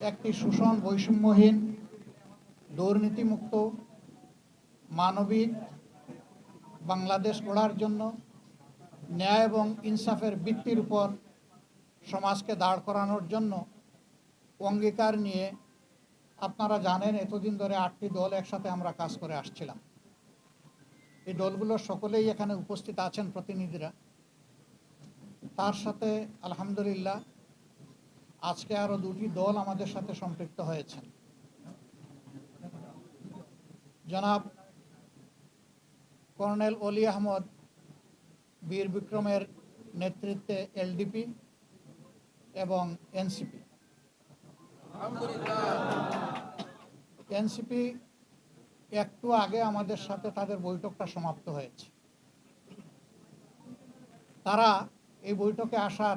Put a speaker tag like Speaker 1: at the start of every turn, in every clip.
Speaker 1: একটি শোষণ বৈষম্যহীন, দুর্নীতিমুক্ত, মানবিক বাংলাদেশ গড়ার জন্য ন্যায় এবং ইনসাফের ভিত্তির উপর সমাজকে দাঁড় করানোর জন্য অঙ্গীকার নিয়ে আপনারা জানেন, এতদিন ধরে আটটি দল একসাথে আমরা কাজ করে আসছিলাম। এই দলগুলোর সকলেই এখানে উপস্থিত আছেন প্রতিনিধিরা। তার সাথে আলহামদুলিল্লাহ আজকে আরও দুটি দল আমাদের সাথে সম্পৃক্ত হয়েছেন। জনাব কর্নেল অলি আহমদ বীর বিক্রমের নেতৃত্বে এলডিপি এবং এনসিপি। এনসিপি একটু আগে আমাদের সাথে তাদের বৈঠকটা সমাপ্ত হয়েছে। তারা এই বৈঠকে আসার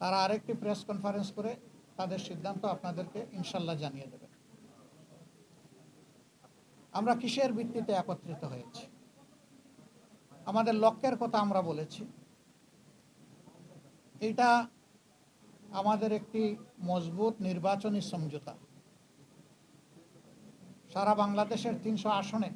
Speaker 1: তারা আরেকটি প্রেস কনফারেন্স করে তাদের সিদ্ধান্ত আপনাদেরকে ইনশাল্লাহ জানিয়ে দেবে। আমরা কিসের ভিত্তিতে একত্রিত হয়েছি? আমাদের লক্ষ্যের কথা আমরা বলেছি। এটা আমাদের একটি মজবুত নির্বাচনী সমঝোতা। সারা বাংলাদেশের তিনশো আসনে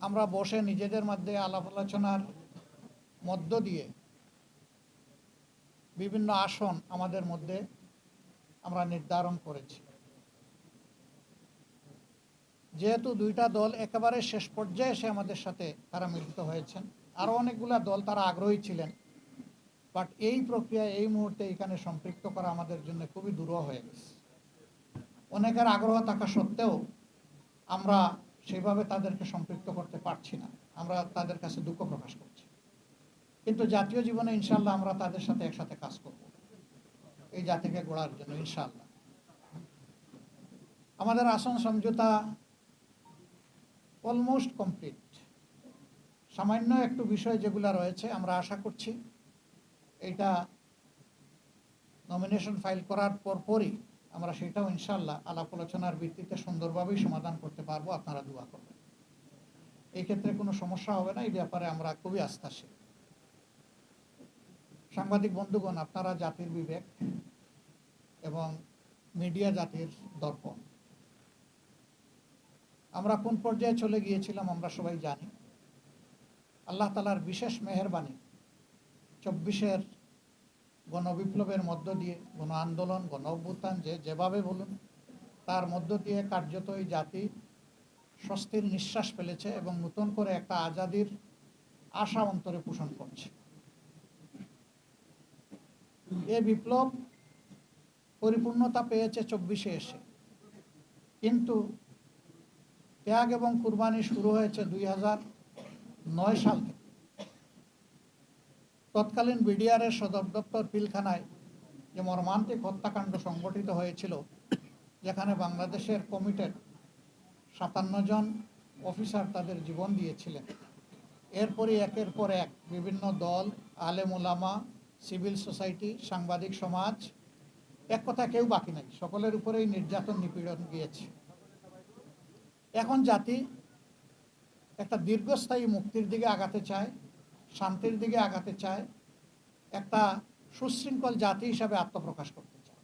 Speaker 1: আমরা বসে নিজেদের মধ্যে আলাপ আলোচনার মধ্য দিয়ে বিভিন্ন আসন আমাদের মধ্যে আমরা নির্ধারণ করেছি। যেহেতু দুইটা দল একেবারে শেষ পর্যায়ে এসে আমাদের সাথে তারা মিলিত হয়েছেন আরও অনেকগুলা দল তারা আগ্রহী ছিলেন, বাট এই প্রক্রিয়া এই মুহূর্তে এখানে সম্পৃক্ত করা আমাদের জন্য খুবই দূর হয়ে গেছে। অনেকের আগ্রহ থাকা সত্ত্বেও আমরা সেভাবে তাদেরকে সম্পৃক্ত করতে পারছি না। আমরা তাদের কাছে দুঃখ প্রকাশ করছি। কিন্তু জাতীয় জীবনে ইনশাল্লাহ আমরা তাদের সাথে একসাথে কাজ করব। এই জাতিকে গড়ার জন্য, ইনশাল্লাহ। আমাদের আসন সমঝোতা অলমোস্ট কমপ্লিট সামান্য একটু বিষয় যেগুলো রয়েছে, আমরা আশা করছি এইটা নমিনেশন ফাইল করার পরপরই আমরা সেটাও ইনশাল্লাহ আলাপ আলোচনার ভিত্তিতে সুন্দরভাবেই সমাধান করতে পারব। আপনারা দোয়া করবেন। এই ক্ষেত্রে কোনো সমস্যা হবে না, এই ব্যাপারে আমরা খুবই আস্থাশীল। সাংবাদিক বন্ধুগণ, আপনারা জাতির বিবেক এবং মিডিয়া জাতির দর্পণ। আমরা কোন পর্যায়ে চলে গিয়েছিলাম আমরা সবাই জানি। আল্লাহ তালার বিশেষ মেহরবানি চব্বিশের গণবিপ্লবের মধ্য দিয়ে গণ আন্দোলন গণ অভ্যুত্থান যে যেভাবে বলুন, তার মধ্য দিয়ে কার্যত এই জাতি স্বস্তির নিঃশ্বাস ফেলেছে এবং নতুন করে একটা আজাদির আশা অন্তরে পোষণ করছে। এ বিপ্লব পরিপূর্ণতা পেয়েছে চব্বিশে এসে। কিন্তু ত্যাগ এবং কুরবানি শুরু হয়েছে দুই হাজার নয় সাল থেকে। তৎকালীন বিডিআরের সদর দপ্তর পিলখানায় যে মর্মান্তিক হত্যাকাণ্ড সংগঠিত হয়েছিল, যেখানে বাংলাদেশের কমিটেড সাতান্ন জন অফিসার তাদের জীবন দিয়েছিলেন। এরপরই একের পর এক বিভিন্ন দল, আলেম ওলামা সিভিল সোসাইটি, সাংবাদিক সমাজ, এক কথা কেউ বাকি নাই। সকলের উপরেই নির্যাতন, নিপীড়ন গিয়েছে। এখন জাতি একটা দীর্ঘস্থায়ী মুক্তির দিকে আগাতে চায়, শান্তির দিকে আগাতে চায়, একটা সুশৃঙ্খল জাতি হিসাবে আত্মপ্রকাশ করতে চায়।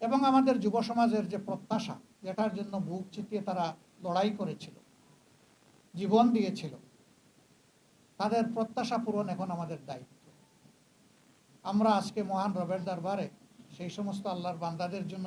Speaker 1: এবং আমাদের যুব সমাজের যে প্রত্যাশা, যেটার জন্য বুক চিতিয়ে তারা লড়াই করেছিল, জীবন দিয়েছিল, তাদের প্রত্যাশা পূরণ এখন আমাদের দায়িত্ব। আমরা আজকে মহান রবের দরবারে সেই সমস্ত আল্লাহর বান্দাদের জন্য